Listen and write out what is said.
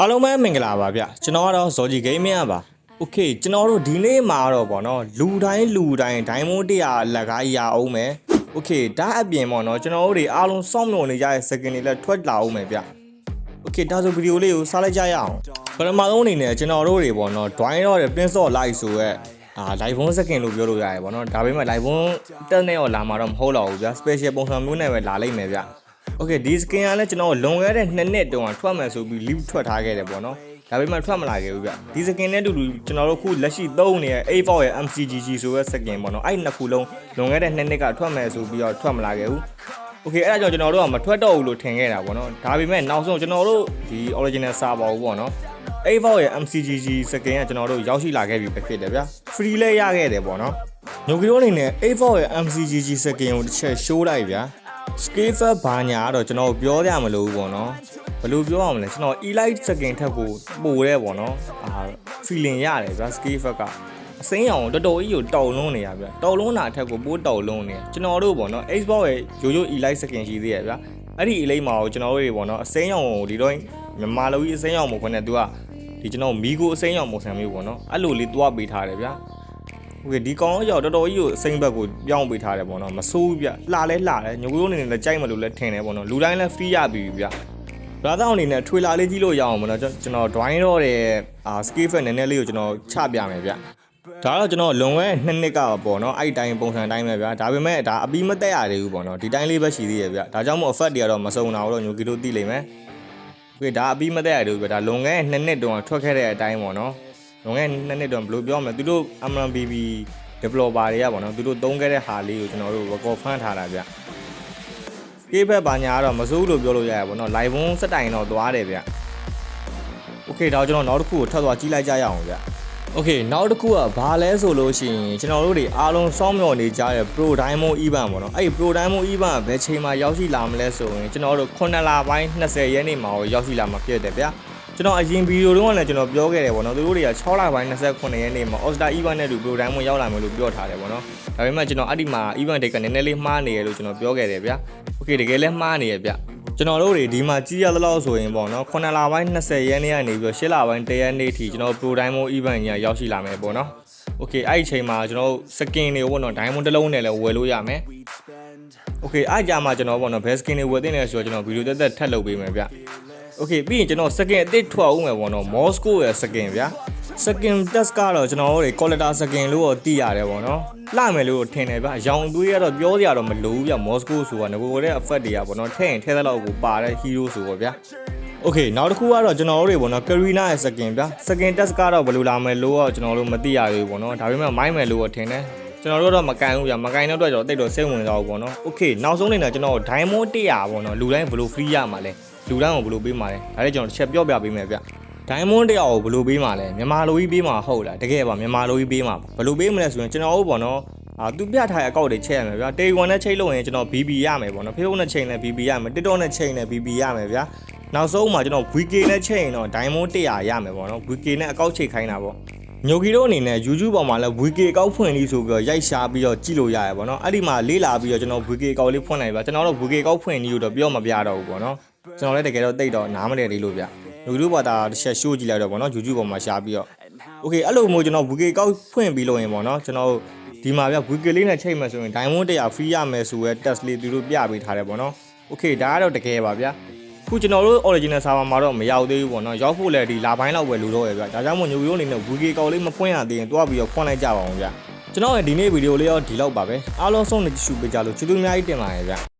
အားလုံးပဲမင်္ဂလာပါဗျကျွန်တော်ကတော့ဇော်ကြီးဂိမ်းမရပါโอเคကျွန်တော်တို့ဒီနေ့မှာတော့ဗောနော်လူတိုင်းလူတိုင်းဒိုင်းမွန်တရားလက်ကားရအောင်မယ်โอเคဒါအပြင်ဗောနော်ကျွန်တော်တို့တွေအားလုံးစောင့်မျှော်နေကြတဲ့စကန်တွေလည်းထွက်လာအောင်မယ်ဗျโอเคဒါဆိုဗီဒီယိုလေးကိုစားလိုက်ကြရအောင်ပထမဆုံးအနေနဲ့ကျွန်တော်တို့တွေဗောနော် drawing တော့ print shot လိုက်ဆိုရက်အာ live phone second လို့ပြောလို့ရတယ်ဗောနော်ဒါပေမဲ့ live phone တက်နေတော့လာမှာတော့မဟုတ်တော့ဘူးဗျ special ပုံစံမျိုးနဲ့ပဲလာလိုက်မယ်ဗျ โอเคဒီ skin ကလည်းကျွန်တော်လွန်ခဲ့တဲ့2နှစ်တုန်းကထွက်မယ်ဆိုပြီး leave ထွက်ထားခဲ့တယ်ပေါ့နော်ဒါပေမဲ့ထွက်မလာခဲ့ဘူးဗျဒီ skin နဲ့အတူတူကျွန်တော်တို့ခုလက်ရှိသုံးနေတဲ့ A4 ရဲ့ MCGG ဆိုတဲ့ skin ပေါ့နော်အဲ့ဒီနှစ်ခုလုံးလွန်ခဲ့တဲ့2နှစ်ကထွက်မယ်ဆိုပြီးတော့ထွက်မလာခဲ့ဘူးโอเคအဲ့ဒါကြောင့်ကျွန်တော်တို့ကမထွက်တော့ဘူးလို့ထင်ခဲ့တာပေါ့နော်ဒါပေမဲ့နောက်ဆုံးကျွန်တော်တို့ဒီ original server ကိုပေါ့နော် A4 ရဲ့ MCGG skin ကကျွန်တော်တို့ရောက်ရှိလာခဲ့ပြီပဲဖြစ်တယ်ဗျာ free လဲရခဲ့တယ်ပေါ့နော်ညိုကီရိုအနေနဲ့ A4 ရဲ့ MCGG skin ကိုတစ်ချက် show လိုက်ဗျာ scale ဘာညာကတော့ကျွန်တော်ပြောရမလို့ဘူးပေါ့နော်ဘယ်လိုပြောရမလဲကျွန်တော် elite second ထက်ကိုပိုတဲ့ပေါ့နော်အာ feeling ရတယ်ဗျာ scale ကအစိမ်းရောင်တော်တော်ကြီးကိုတောက်လုံးနေရဗျာတောက်လုံးတာအထက်ကိုပိုးတောက်လုံးနေကျွန်တော်တို့ပေါ့နော် Xbox ရဲ့ရိုးရိုး elite second ရှိသေးရဗျာအဲ့ဒီ elite မှာကိုကျွန်တော်တို့တွေပေါ့နော်အစိမ်းရောင်ကိုဒီတော့မြန်မာလိုကြီးအစိမ်းရောင်မို့ခွနဲ့သူကဒီကျွန်တော်မီကိုအစိမ်းရောင်ပုံစံမျိုးပေါ့နော်အဲ့လိုလေးတွားပေးထားတယ်ဗျာ โอเคဒီကောင်ကြောင့်တော်တော်ကြီးကိုအစိမ့်ဘက်ကိုပြောင်းပေးထားတယ်ပေါ့နော်မဆိုးဘူးဗျလှလဲလှတယ်ညိုကိုအနေနဲ့လည်းကြိုက်မလို့လည်းထင်တယ်ပေါ့နော်လူတိုင်းလည်း free ရပြီဗျရာသောအနေနဲ့ထွေလာလေးကြီးလို့ရအောင်ပေါ့နော်ကျွန်တော် drawing တော့တဲ့အာ scale effect နည်းနည်းလေးကိုကျွန်တော်ချပြမယ်ဗျဒါတော့ကျွန်တော်လွန်ခဲ့နှစ်နှစ်ကပေါ့နော်အဲ့ဒီတိုင်းပုံစံတိုင်းပဲဗျာဒါပေမဲ့ဒါအပြီးမတက်ရသေးဘူးပေါ့နော်ဒီတိုင်းလေးပဲရှိသေးရဲ့ဗျဒါကြောင့်မို့ effect တွေကတော့မစုံတာတော့ညိုကီတို့သိလိမ့်မယ်โอเคဒါအပြီးမတက်ရသေးဘူးဗျဒါလွန်ခဲ့နှစ်နှစ်တုန်းကထွက်ခဲ့တဲ့အတိုင်းပေါ့နော် လွန်ခဲ့နှစ်နှစ်တုန်းဘယ်လိုပြောမလဲသူတို့ MRBB developer တွေကပေါ့နော်သူတို့သုံးခဲ့တဲ့ဟာလေးကိုကျွန်တော်တို့ record ဖမ်းထားတာဗျကေးဘက်ဘာညာကတော့မစိုးလို့ပြောလို့ရရပေါ့နော် live ဘုံစက်တိုင်တော့သွားတယ်ဗျ Okay ဒါကျွန်တော်နောက်တစ်ခုကိုထပ်သွားကြည့်လိုက်ကြရအောင်ဗျ Okay နောက်တစ်ခုကဘာလဲဆိုလို့ရှိရင်ကျွန်တော်တို့တွေအားလုံးစောင့်မျှော်နေကြတဲ့ Pro Diamond Event ပေါ့နော်အဲ့ဒီ Pro Diamond Event ကဘယ်ချိန်မှာရောက်ရှိလာမလဲဆိုရင်ကျွန်တော်တို့9လပိုင်း20ရက်နေ့မှာရောက်ရှိလာမှာဖြစ်တယ်ဗျ ကျွန်တော်အရင်ဗီဒီယိုတုန်းကလည်းကျွန်တော်ပြောခဲ့တယ်ပေါ့နော်သူတို့တွေက6လပိုင်း29ရက်နေ့မှာ All Star Event နဲ့တူ Pro Diamond ရောက်လာမယ်လို့ပြောထားတယ်ပေါ့နော်ဒါပေမဲ့ကျွန်တော်အဲ့ဒီမှာ Event date ကနည်းနည်းလေးမှားနေရလို့ကျွန်တော်ပြောခဲ့တယ်ဗျ Okay တကယ်လည်းမှားနေရဗျကျွန်တော်တို့တွေဒီမှာကြည့်ရသလောက်ဆိုရင်ပေါ့နော်9လပိုင်း20ရက်နေ့ကနေပြီးတော့10လပိုင်း1ရက်နေ့ထိကျွန်တော် Pro Diamond Event ကြီးရောက်ရှိလာမယ်ပေါ့နော် Okay အဲ့ဒီချိန်မှာကျွန်တော်တို့ skin တွေပေါ့နော် diamond တစ်လုံးနဲ့လည်းဝယ်လို့ရမယ် Okay အဲ့ကြမှာကျွန်တော်ပေါ့နော် best skin တွေဝယ်တင်တယ်ဆိုတော့ကျွန်တော်ဗီဒီယိုတက်တက်ထပ်လုပ်ပေးမယ်ဗျ Okay ပြီးရင်ကျွန်တော် skin အသစ်ထွက်အောင်မယ်ပေါ့နော် Moscow ရဲ့ skin ဗျာ skin test ကတော့ကျွန်တော်တို့တွေ collector skin လို့တော့သိရတယ်ပေါ့နော်လှမယ်လို့ထင်တယ်ဗျာရောင်သွေးကတော့ပြောစရာတော့မလိုဘူးဗျ Moscow ဆိုတာငကိုတဲ့ effect တွေကပေါ့နော်ထည့်ရင်ထည့်တဲ့လောက်ကိုပါတဲ့ hero ဆိုပေါ့ဗျာ Okay နောက်တစ်ခုကတော့ကျွန်တော်တို့တွေပေါ့နော် Karina ရဲ့ skin ဗျာ skin test ကတော့ဘယ်လိုလာမယ်လို့တော့ကျွန်တော်တို့မသိရသေးဘူးပေါ့နော်ဒါပေမဲ့မိုင်းမယ်လို့တော့ထင်တယ်ကျွန်တော်တို့တော့မကန်ဘူးဗျာမကန်တော့တော့ကျွန်တော်တိတ်တော့စိတ်ဝင်စားဘူးပေါ့နော် Okay နောက်ဆုံးနေတော့ကျွန်တော် diamond 100ပေါ့နော်လူတိုင်းဘယ်လို free ရမှာလဲ လူတိုင်းကိုဘယ်လိုပေးမှာလဲဒါလည်းကျွန်တော်တစ်ချက်ပြောပြပေးမယ်ဗျ diamond 100ကိုဘယ်လိုပေးမှာလဲမြန်မာလိုကြီးပေးမှာဟုတ်လားတကယ်ပါမြန်မာလိုကြီးပေးမှာဘယ်လိုပေးမလဲဆိုရင်ကျွန်တော်တို့ပေါ့နော်အာသူပြထားတဲ့အကောက်တွေချက်ရမယ်ဗျာတေဝန်နဲ့ချိန်လို့ရင်ကျွန်တော် BB ရမယ်ပေါ့နော် Facebook နဲ့ချိန်လဲ BB ရမယ် TikTok နဲ့ချိန်လဲ BB ရမယ်ဗျာနောက်ဆုံးမှာကျွန်တော် VK နဲ့ချိန်ရင်တော့ diamond 100ရမယ်ပေါ့နော် VK နဲ့အကောက်ချိန်ခိုင်းတာပေါ့ညိုကီတို့အနေနဲ့ YouTube ပေါ်မှာလည်း VK အကောက်ဖွင့်လေးဆိုပြီးတော့ရိုက်ရှားပြီးတော့ကြည့်လို့ရရပေါ့နော်အဲ့ဒီမှာလေးလာပြီးတော့ကျွန်တော် VK အကောက်လေးဖွင့်လိုက်ပါကျွန်တော်တို့ VK အကောက်ဖွင့်လေးကိုတော့ပြောမပြတော့ဘူးပေါ့နော် ကျွန်တော်လည်းတကယ်တော့တိတ်တော့နားမလည်သေးလို့ဗျ YouTube ပေါ်တာတစ်ချက် show ကြည့်လိုက်တော့ပေါ့နော် YouTube ပေါ်မှာရှားပြီးတော့ Okay အဲ့လိုမျိုးကျွန်တော် VK ကောက်ဖွင့်ပြီးလို့ရင်ပေါ့နော်ကျွန်တော်ဒီမှာဗျ VK လေးနဲ့ချိန်မယ်ဆိုရင် Diamond 100 free ရမယ်ဆိုရဲ test လေးသူတို့ပြပေးထားတယ်ပေါ့နော် Okay ဒါကတော့တကယ်ပါဗျခုကျွန်တော်တို့ original server မှာတော့မရောက်သေးဘူးပေါ့နော်ရောက်ဖို့လည်းဒီလာပိုင်းလောက်ပဲလိုတော့ရဗျဒါကြောင့်မို့ညိုရိုးအနေနဲ့ VK ကောက်လေးမဖွင့်ရသေးရင်တွားပြီးတော့ဖွင့်လိုက်ကြပါအောင်ဗျကျွန်တော်ရဲ့ဒီနေ့ဗီဒီယိုလေးရောဒီလောက်ပါပဲအားလုံးဆုံးနေကြည့်ရှုပေးကြလို့ကျေးဇူးအများကြီးတင်ပါတယ်ဗျ